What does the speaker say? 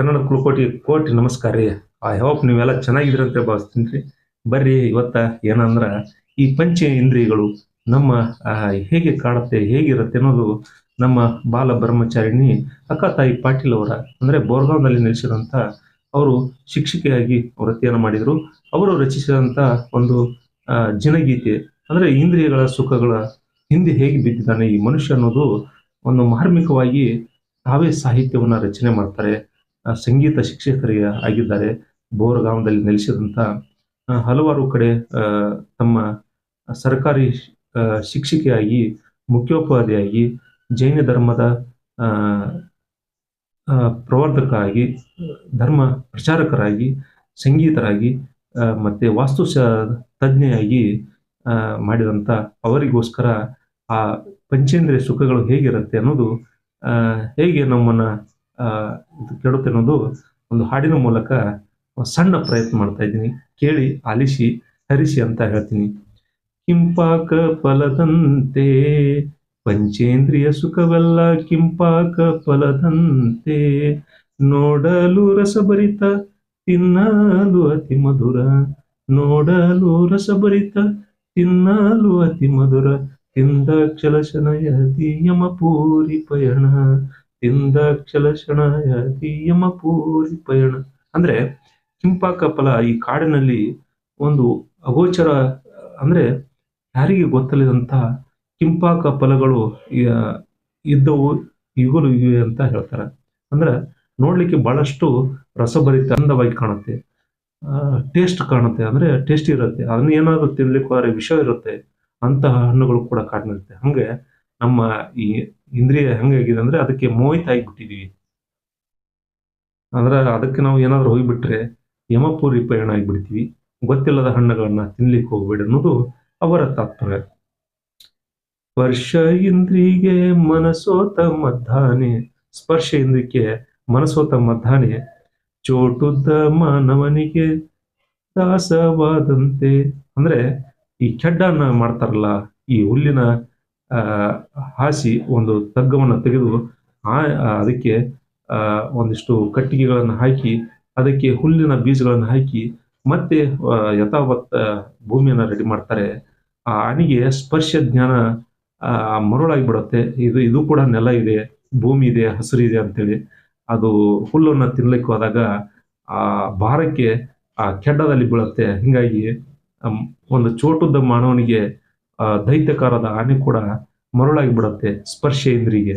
ಕನ್ನಡ ಕುಲಕೋಟಿ ಕೋಟಿ ನಮಸ್ಕಾರ ರೀ. ಐ ಹೋಪ್ ನೀವೆಲ್ಲ ಚೆನ್ನಾಗಿದ್ರಿ ಅಂತ ಭಾವಿಸ್ತೀನಿ ರೀ. ಬರ್ರಿ, ಇವತ್ತ ಏನಂದ್ರ ಈ ಪಂಚ ಇಂದ್ರಿಯಗಳು ನಮ್ಮ ಹೇಗೆ ಕಾಡುತ್ತೆ, ಹೇಗಿರುತ್ತೆ ಅನ್ನೋದು ನಮ್ಮ ಬಾಲ ಬ್ರಹ್ಮಚಾರಿಣಿ ಅಕ್ಕ ತಾಯಿ ಪಾಟೀಲ್ ಅವರ, ಅಂದ್ರೆ ಬೋರ್ಗಾಂವ್ನಲ್ಲಿ ನೆಲೆಸಿದಂತ ಅವರು ಶಿಕ್ಷಕಿಯಾಗಿ ವೃತ್ತಿಯನ್ನು ಮಾಡಿದ್ರು. ಅವರು ರಚಿಸಿದಂತ ಒಂದು ಜನಗೀತೆ, ಅಂದ್ರೆ ಇಂದ್ರಿಯಗಳ ಸುಖಗಳ ಹಿಂದೆ ಹೇಗೆ ಬಿದ್ದಿದ್ದಾನೆ ಈ ಮನುಷ್ಯ ಅನ್ನೋದು ಒಂದು ಮಾರ್ಮಿಕವಾಗಿ ತಾವೇ ಸಾಹಿತ್ಯವನ್ನ ರಚನೆ ಮಾಡ್ತಾರೆ. ಸಂಗೀತ ಶಿಕ್ಷಕರಿಗೆ ಆಗಿದ್ದಾರೆ. ಬೋರ್ಗಾಮದಲ್ಲಿ ನೆಲೆಸಿದಂತ ಆ, ಹಲವಾರು ಕಡೆ ತಮ್ಮ ಸರ್ಕಾರಿ ಶಿಕ್ಷಕಿಯಾಗಿ ಮುಖ್ಯೋಪಾಧ್ಯಾಯಿ ಜೈನ ಧರ್ಮದ ಪ್ರವರ್ಧಕರಾಗಿ ಧರ್ಮ ಪ್ರಚಾರಕರಾಗಿ ಸಂಗೀತರಾಗಿ ಮತ್ತೆ ವಾಸ್ತು ತಜ್ಞೆಯಾಗಿ ಮಾಡಿದಂತ ಅವರಿಗೋಸ್ಕರ ಆ ಪಂಚೇಂದ್ರಿಯ ಸುಖಗಳು ಹೇಗಿರುತ್ತೆ ಅನ್ನೋದು ಹೇಗೆ ನಮ್ಮನ್ನ ಕೆಡುತ್ತೆ ಅನ್ನೋದು ಒಂದು ಹಾಡಿನ ಮೂಲಕ ಸಣ್ಣ ಪ್ರಯತ್ನ ಮಾಡ್ತಾ ಇದ್ದೀನಿ. ಕೇಳಿ, ಆಲಿಸಿ, ಹರಿಸಿ ಅಂತ ಹೇಳ್ತೀನಿ. ಕಿಂಪಾಕ ಫಲದಂತೆ, ಪಂಚೇಂದ್ರಿಯ ಸುಖವೆಲ್ಲ ಕಿಂಪಾಕ ಫಲದಂತೆ, ನೋಡಲು ರಸಭರಿತ, ತಿನ್ನಲು ಅತಿ ಮಧುರ, ನೋಡಲು ರಸಭರಿತ, ತಿನ್ನಲು ಅತಿ ಮಧುರ ತಿಂದ ಕ್ಷಲಶನಯದಿ ಯಮಪೂರಿ ಪಯಣ ತಿಂದ ಯಮ ಪೂರಿ ಪಯಣ ಅಂದ್ರೆ ಕಿಂಪಾಕ ಫಲ ಈ ಕಾಡಿನಲ್ಲಿ ಒಂದು ಅಗೋಚರ, ಅಂದ್ರೆ ಯಾರಿಗೆ ಗೊತ್ತಲಿದಂತ ಕಿಂಪಾಕ ಫಲಗಳು ಇದ್ದವು ಈಗಲೂ ಇವೆ ಅಂತ ಹೇಳ್ತಾರೆ. ಅಂದ್ರೆ ನೋಡ್ಲಿಕ್ಕೆ ಬಹಳಷ್ಟು ರಸಭರಿತ ಅಂದವಾಗಿ ಕಾಣುತ್ತೆ. ಟೇಸ್ಟ್ ಕಾಣುತ್ತೆ, ಅಂದ್ರೆ ಟೇಸ್ಟ್ ಇರುತ್ತೆ. ಅದನ್ನ ಏನಾದ್ರು ತಿನ್ಲಿಕ್ಕೆ ಹೋದ್ರೆ ವಿಷ ಇರುತ್ತೆ ಅಂತಹ ಹಣ್ಣುಗಳು ಕೂಡ ಕಾಡಿನಿರುತ್ತೆ ಹಂಗೆ ನಮ್ಮ ಈ ಇಂದ್ರಿಯ ಹೆಂಗಾಗಿದೆ ಅಂದ್ರೆ ಅದಕ್ಕೆ ಮೋಹಿತ ಆಗಿಬಿಟ್ಟಿದೀವಿ. ಅಂದ್ರೆ ಅದಕ್ಕೆ ನಾವು ಏನಾದ್ರು ಹೋಗಿಬಿಟ್ರೆ ಯಮಪೂರಿ ಪಯಣ ಆಗಿಬಿಡ್ತೀವಿ. ಗೊತ್ತಿಲ್ಲದ ಹಣ್ಣುಗಳನ್ನ ತಿನ್ಲಿಕ್ಕೆ ಹೋಗ್ಬೇಡಿ ಅನ್ನೋದು ಅವರ ತಾತ್ಪರ್ಯ. ಸ್ಪರ್ಶ ಇಂದ್ರಿಗೆ ಮನಸೋತ ಮದ್ದಾನೆ ಸ್ಪರ್ಶ ಇಂದ್ರಿಕೆ ಮನಸೋತ ಮದ್ದಾನೆ ಚೋಟುದ್ದ ಮಾನವನಿಗೆ ದಾಸವಾದಂತೆ. ಅಂದ್ರೆ ಈ ಕೆಡ್ಡನ್ನ ಮಾಡ್ತಾರಲ್ಲ, ಈ ಹುಲ್ಲಿನ ಹಾಸಿ ಒಂದು ತಗ್ಗವನ್ನು ತೆಗೆದು, ಆ ಅದಕ್ಕೆ ಒಂದಿಷ್ಟು ಕಟ್ಟಿಗೆಗಳನ್ನು ಹಾಕಿ, ಅದಕ್ಕೆ ಹುಲ್ಲಿನ ಬೀಜಗಳನ್ನು ಹಾಕಿ, ಮತ್ತೆ ಯಥಾವತ್ ಭೂಮಿಯನ್ನು ರೆಡಿ ಮಾಡ್ತಾರೆ. ಆ, ಅಣಿಗೆ ಸ್ಪರ್ಶ ಜ್ಞಾನ ಮರುಳಾಗಿ ಬಿಡುತ್ತೆ. ಇದು ಇದು ಕೂಡ ನೆಲ ಇದೆ, ಭೂಮಿ ಇದೆ, ಹಸಿರು ಇದೆ ಅಂತೇಳಿ. ಅದು ಹುಲ್ಲನ್ನ ತಿನ್ಲಿಕ್ಕೆ ಹೋದಾಗ, ಆ, ಭಾರಕ್ಕೆ, ಆ, ಕೆಡ್ಡದಲ್ಲಿ ಬೀಳುತ್ತೆ. ಹಿಂಗಾಗಿ ಒಂದು ಚೋಟುದ್ದ ಮಾನವನಿಗೆ ಆ, ದೈತ್ಯಕಾರದ ಆನೆ ಕೂಡ ಮರುಳಾಗಿ ಬಿಡುತ್ತೆ ಸ್ಪರ್ಶ ಇಂದ್ರಿಗೆ